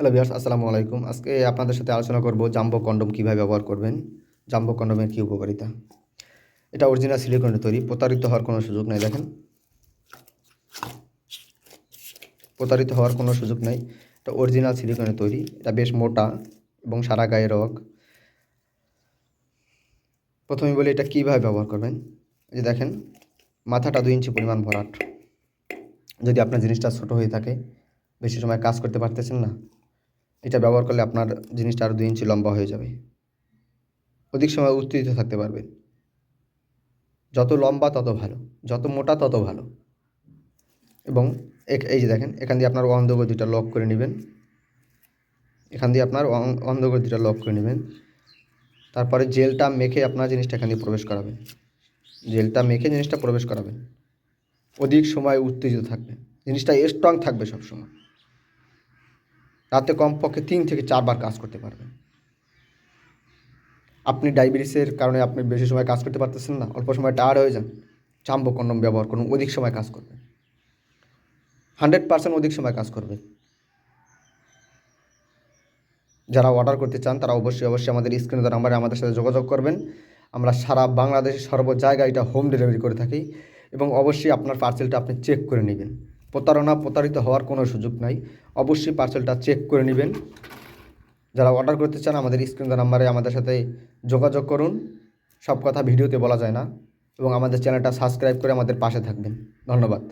Hello বিয়ার্স আসসালামু আলাইকুম। আজকে আপনাদের সাথে আলোচনা করব জাম্বো কন্ডম কীভাবে ব্যবহার করবেন, জাম্বো কন্ডমের কী উপকারিতা। এটা অরিজিনাল সিলিকনের তৈরি, প্রতারিত হওয়ার কোনো সুযোগ নেই, দেখেন। প্রতারিত হওয়ার কোনো সুযোগ নেই। এটা অরিজিনাল সিলিকনের তৈরি, এটা বেশ মোটা এবং সারা গায়ে রগ। প্রথমে বলি এটা কীভাবে ব্যবহার করবেন। এই যে দেখেন, মাথাটা দুই ইঞ্চি পরিমাণ ভরাট। যদি আপনার জিনিসটা ছোট হয়ে থাকে, বেশি সময় কাজ করতে পারতেছেন না এটা ব্যবহার করলে আপনার জিনিসটা আরও দুই ইঞ্চি লম্বা হয়ে যাবে। অধিক সময় উত্তেজিত থাকতে পারবেন। যত লম্বা, তত ভালো। যত মোটা, তত ভালো। এবং এই যে দেখেন, এখান দিয়ে আপনার অন্ধগতিটা লক করে নেবেন। এখান দিয়ে আপনার অন্ধগতিটা লক করে নেবেন। তারপরে জেলটা মেখে আপনার জিনিসটা এখান দিয়ে প্রবেশ করাবেন। জেলটা মেখে জিনিসটা প্রবেশ করাবেন। অধিক সময় উত্তেজিত থাকবে জিনিসটা স্ট্রং থাকবে সবসময়। রাতে কমপক্ষে তিন থেকে চারবার কাজ করতে পারবেন। আপনি ডায়াবেটিসের কারণে আপনি বেশি সময় কাজ করতে পারতেছেন না, অল্প সময় টায়ার্ড হয়ে যান চাম্বো কন্ডম ব্যবহার করুন, অধিক সময় কাজ করবেন। হান্ড্রেড পার্সেন্ট অধিক সময় কাজ করবে যারা অর্ডার করতে চান, তারা অবশ্যই অবশ্যই আমাদের স্ক্রিনে নাম্বারে আমাদের সাথে যোগাযোগ করবেন। আমরা সারা বাংলাদেশের সর্ব জায়গায় এটা হোম ডেলিভারি করে থাকি এবং অবশ্যই আপনার পার্সেলটা আপনি চেক করে নেবেন। প্রতারণা প্রতারিত হওয়ার কোনো সুযোগ নাই। অবশ্যই পার্সেলটা চেক করে নেবেন। যারা অর্ডার করতে চান, আমাদের স্ক্রিন নাম্বারে আমাদের সাথে যোগাযোগ করুন। সব কথা ভিডিওতে বলা যায় না। এবং আমাদের চ্যানেলটা সাবস্ক্রাইব করে আমাদের পাশে থাকবেন। ধন্যবাদ।